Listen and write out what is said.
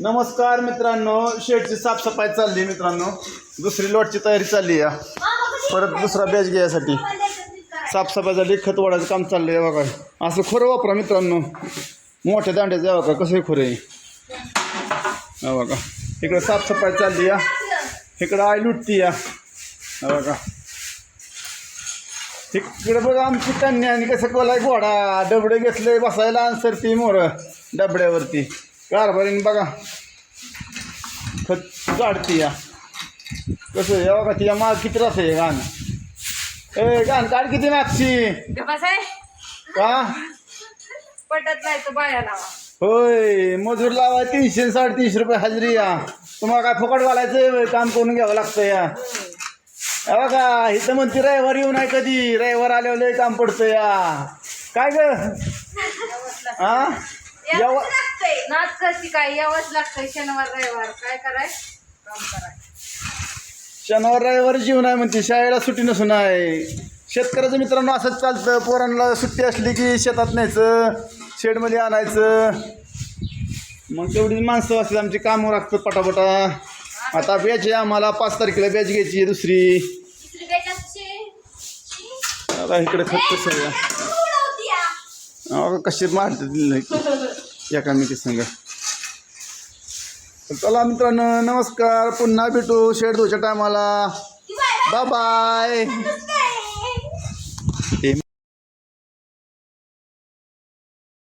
नमस्कार मित्रांनो शेडची साफसफाई चालली आहे मित्रांनो. दुसरी लॉटची तयारी चालली आहे परत दुसरा बॅच घ्यायसाठी. साफसफाई झाली खत वाढायचं काम चाललंय बघा. असं खोरं वापरा मित्रांनो. मोठ्या दांड्याचं आहे बघा कसंही खोरं आहे. बघा. इकडं साफसफाई चालली या. इकडं आई लुटती या. बघा. इकडं बघा आमची कन्या आणि कसं कोलाय घोडा. डबडे घेतले बसायला आणि सरती मोर. डबड्यावरती. कारभारीने बघा. खत काढती या. कसं आहे? बघा तिच्या माग किती राहत आहे गाणं ए गाण काढ किती मागची? आहे का? पटत नाही तो बाया लावा. होय मजूर लावा तीनशे साडेतीनशे रुपये हजेरी या. तुम्हाला काय फुकट घालायचं काम करून घ्यावं लागतं या. हे बघा इथं म्हणते रविवार येऊ नाही कधी. रविवार आल्यावर लय काम पडतं या. काय ग? हा याव नाच कशी काय यावंच लागतंय. शनिवार रविवार. काय कराय? काम कराय. शनिवार रविवार जीवन आहे म्हणते. शाळेला सुट्टी नसून आहे. शेतकऱ्याचं मित्रांनो असंच चालतं. पोरांना सुट्टी असली की शेतात न्यायचं शेडमध्ये आणायचं. मग तेवढी माणसं असतात. आमची कामं लागतात पटापटा. आता बॅच आहे आम्हाला. पाच तारखेला बॅच घ्यायची आहे दुसरी. आता इकडे खत कसं आहे अहो, कशी मारते या कमिटी संघ. चला मित्रांनो नमस्कार. पुन्हा भेटू शेड धुच्या टायमाला बाय